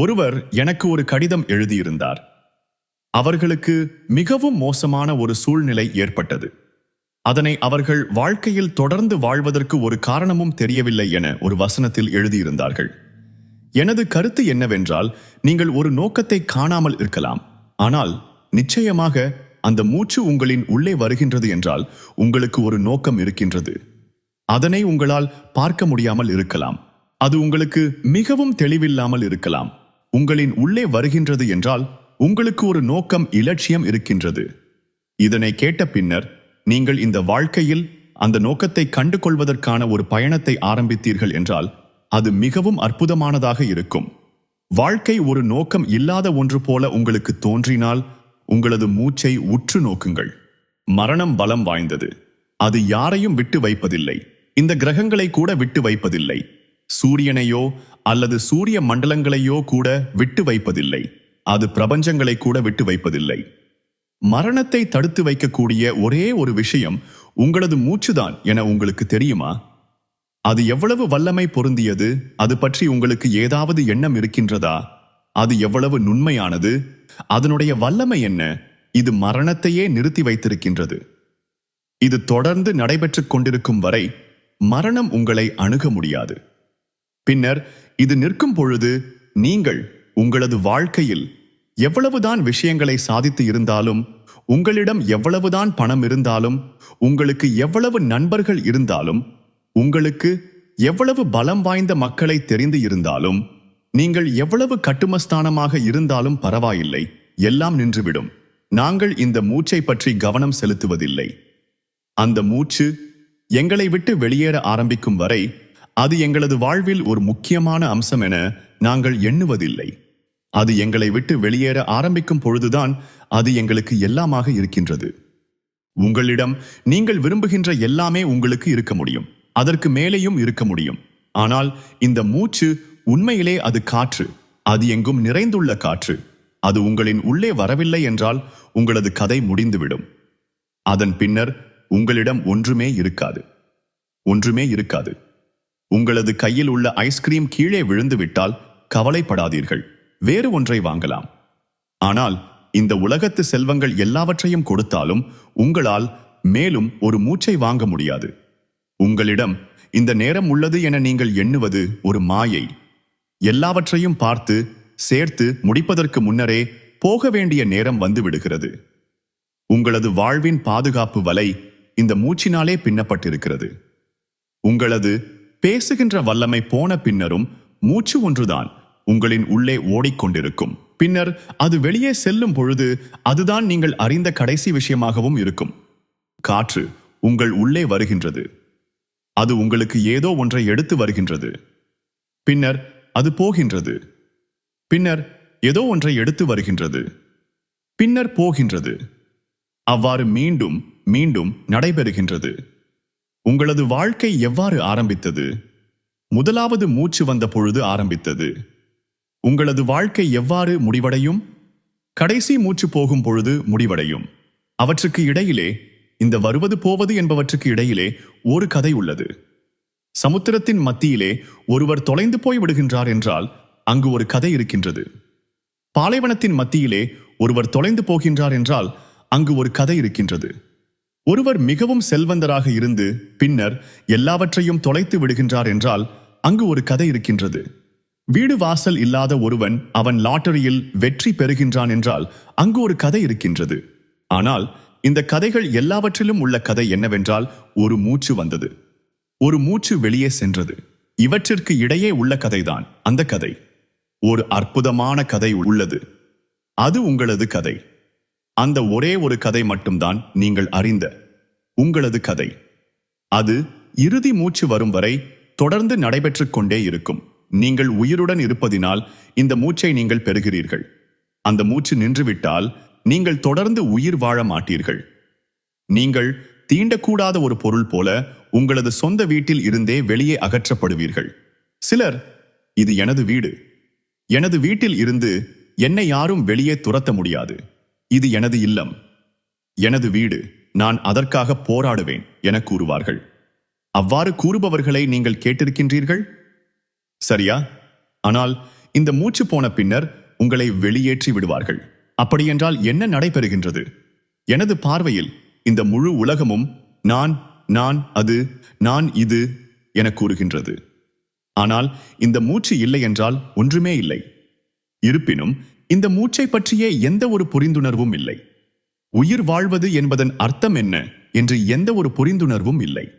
ஒருவர் எனக்கு ஒரு கடிதம் எழுதியிருந்தார். அவர்களுக்கு மிகவும் மோசமான ஒரு சூழ்நிலை ஏற்பட்டது. அதனை அவர்கள் வாழ்க்கையில் தொடர்ந்து வாழ்வதற்கு ஒரு காரணமும் தெரியவில்லை என ஒரு வசனத்தில் எழுதியிருந்தார்கள். எனது கருத்து என்னவென்றால் நீங்கள் ஒரு நோக்கத்தை காணாமல் இருக்கலாம். ஆனால் நிச்சயமாக அந்த மூச்சு உங்களின் உள்ளே வருகின்றது என்றால் உங்களுக்கு ஒரு நோக்கம் இருக்கின்றது. அதனை உங்களால் பார்க்க முடியாமல் இருக்கலாம். அது உங்களுக்கு மிகவும் தெளிவில்லாமல் இருக்கலாம். உங்களின் உள்ளே வருகின்றது என்றால் உங்களுக்கு ஒரு நோக்கம் இலட்சியம் இருக்கின்றது. இதனை கேட்ட பின்னர் நீங்கள் இந்த வாழ்க்கையில் அந்த நோக்கத்தை கண்டு கொள்வதற்கான ஒரு பயணத்தை ஆரம்பித்தீர்கள் என்றால் அது மிகவும் அற்புதமானதாக இருக்கும். வாழ்க்கை ஒரு நோக்கம் இல்லாத ஒன்று போல உங்களுக்கு தோன்றினால் உங்களது மூச்சை உற்று நோக்குங்கள். மரணம் பலம் வாய்ந்தது. அது யாரையும் விட்டு வைப்பதில்லை. இந்த கிரகங்களை கூட விட்டு வைப்பதில்லை. சூரியனையோ அல்லது சூரிய மண்டலங்களையோ கூட விட்டு வைப்பதில்லை. அது பிரபஞ்சங்களை கூட விட்டு வைப்பதில்லை. மரணத்தை தடுத்து வைக்கக்கூடிய ஒரே ஒரு விஷயம் உங்களது மூச்சுதான் என உங்களுக்கு தெரியுமா? அது எவ்வளவு வல்லமை பொருந்தியது? அது பற்றி உங்களுக்கு ஏதாவது எண்ணம் இருக்கின்றதா? அது எவ்வளவு நுண்மையானது? அதனுடைய வல்லமை என்ன? இது மரணத்தையே நிறுத்தி வைத்திருக்கின்றது. இது தொடர்ந்து நடைபெற்றுக் கொண்டிருக்கும் வரை மரணம் உங்களை அணுக முடியாது. பின்னர் இது நிற்கும் பொழுது நீங்கள் உங்களது வாழ்க்கையில் எவ்வளவுதான் விஷயங்களை சாதித்து இருந்தாலும் உங்களிடம் எவ்வளவுதான் பணம் இருந்தாலும் உங்களுக்கு எவ்வளவு நண்பர்கள் இருந்தாலும் உங்களுக்கு எவ்வளவு பலம் வாய்ந்த மக்களை தெரிந்து இருந்தாலும் நீங்கள் எவ்வளவு கட்டுமஸ்தானமாக இருந்தாலும் பரவாயில்லை எல்லாம் நின்றுவிடும். நாங்கள் இந்த மூச்சை பற்றி கவனம் செலுத்துவதில்லை. அந்த மூச்சு எங்களை விட்டு வெளியேற ஆரம்பிக்கும் வரை அது எங்களது வாழ்வில் ஒரு முக்கியமான அம்சம் என நாங்கள் எண்ணுவதில்லை. அது எங்களை விட்டு வெளியேற ஆரம்பிக்கும் பொழுதுதான் அது எங்களுக்கு எல்லாமாக இருக்கின்றது. உங்களிடம் நீங்கள் விரும்புகின்ற எல்லாமே உங்களுக்கு இருக்க முடியும். அதற்கு மேலேயும் இருக்க முடியும். ஆனால் இந்த மூச்சு உண்மையிலே அது காற்று. அது எங்கும் நிறைந்துள்ள காற்று. அது உங்களின் உள்ளே வரவில்லை என்றால் உங்களது கதை முடிந்துவிடும். அதன் பின்னர் உங்களிடம் ஒன்றுமே இருக்காது. ஒன்றுமே இருக்காது. உங்களது கையில் உள்ள ஐஸ்கிரீம் கீழே விழுந்துவிட்டால் கவலைப்படாதீர்கள். வேறு ஒன்றை வாங்கலாம். ஆனால் இந்த உலகத்து செல்வங்கள் எல்லாவற்றையும் கொடுத்தாலும் உங்களால் மேலும் ஒரு மூச்சை வாங்க முடியாது. உங்களிடம் இந்த நேரம் உள்ளது என நீங்கள் எண்ணுவது ஒரு மாயை. எல்லாவற்றையும் பார்த்து சேர்த்து முடிப்பதற்கு முன்னரே போக வேண்டிய நேரம் வந்து விடுகிறது உங்களது வாழ்வின் பாதுகாப்பு வலை இந்த மூச்சினாலே பின்னப்பட்டிருக்கிறது. உங்களது பேசுகின்ற வல்லமை போன பின்னரும் மூச்சு ஒன்றுதான். உங்களின் உள்ளே ஓடிக்கொண்டிருக்கும். பின்னர் அது வெளியே செல்லும் பொழுது அதுதான் நீங்கள் அறிந்த கடைசி விஷயமாகவும் இருக்கும். காற்று உங்கள் உள்ளே வருகின்றது. அது உங்களுக்கு ஏதோ ஒன்றை எடுத்து வருகின்றது. பின்னர் அது போகின்றது. பின்னர் ஏதோ ஒன்றை எடுத்து வருகின்றது. பின்னர் போகின்றது. அவ்வாறு மீண்டும் மீண்டும் நடைபெறுகின்றது. உங்களது வாழ்க்கை எவ்வாறு ஆரம்பித்தது? முதலாவது மூச்சு வந்த பொழுது ஆரம்பித்தது. உங்களது வாழ்க்கை எவ்வாறு முடிவடையும்? கடைசி மூச்சு போகும் பொழுது முடிவடையும். அவற்றுக்கு இடையிலே இந்த வருவது போவது என்பவற்றுக்கு இடையிலே ஒரு கதை உள்ளது. சமுத்திரத்தின் மத்தியிலே ஒருவர் தொலைந்து போய் விடுகின்றார் என்றால் அங்கு ஒரு கதை இருக்கின்றது. பாலைவனத்தின் மத்தியிலே ஒருவர் தொலைந்து போகின்றார் என்றால் அங்கு ஒரு கதை இருக்கின்றது. ஒருவர் மிகவும் செல்வந்தராக இருந்து பின்னர் எல்லாவற்றையும் தொலைத்து விடுகின்றார் என்றால் அங்கு ஒரு கதை இருக்கின்றது. வீடு வாசல் இல்லாத ஒருவன் அவன் லாட்டரியில் வெற்றி பெறுகின்றான் என்றால் அங்கு ஒரு கதை இருக்கின்றது. ஆனால் இந்த கதைகள் எல்லாவற்றிலும் உள்ள கதை என்னவென்றால் ஒரு மூச்சு வந்தது. ஒரு மூச்சு வெளியே சென்றது. இவற்றிற்கு இடையே உள்ள கதைதான். அந்த கதை. ஒரு அற்புதமான கதை உள்ளது. அது உங்களது கதை. அந்த ஒரே ஒரு கதை மட்டும்தான் நீங்கள் அறிந்த உங்களது கதை. அது இறுதி மூச்சு வரும் வரை தொடர்ந்து நடைபெற்றுக் கொண்டே இருக்கும். நீங்கள் உயிருடன் இருப்பதினால் இந்த மூச்சை நீங்கள் பெறுகிறீர்கள். அந்த மூச்சு நின்றுவிட்டால் நீங்கள் தொடர்ந்து உயிர் வாழ மாட்டீர்கள். நீங்கள் தீண்டக்கூடாத ஒரு பொருள் போல உங்களது சொந்த வீட்டில் இருந்தே வெளியே அகற்றப்படுவீர்கள். சிலர் இது எனது வீடு. எனது வீட்டில் இருந்து என்னை யாரும் வெளியே துரத்த முடியாது. இது எனது இல்லம். எனது வீடு நான் அதற்காக போராடுவேன் என கூறுவார்கள். அவ்வாறு கூறுபவர்களை நீங்கள் கேட்டிருக்கின்றீர்கள்? சரியா? ஆனால் இந்த மூச்சு போன பின்னர் உங்களை வெளியேற்றி விடுவார்கள். அப்படியென்றால் என்ன நடைபெறுகின்றது? எனது பார்வையில் இந்த முழு உலகமும் நான் நான் அது நான் இது என கூறுகின்றது. ஆனால் இந்த மூச்சு இல்லை என்றால் ஒன்றுமே இல்லை. இருப்பினும் இந்த மூச்சை பற்றிய எந்த ஒரு புரிந்துணர்வும் இல்லை. உயிர் வாழ்வது என்பதன் அர்த்தம் என்ன? என்று எந்த ஒரு புரிந்துணர்வும் இல்லை.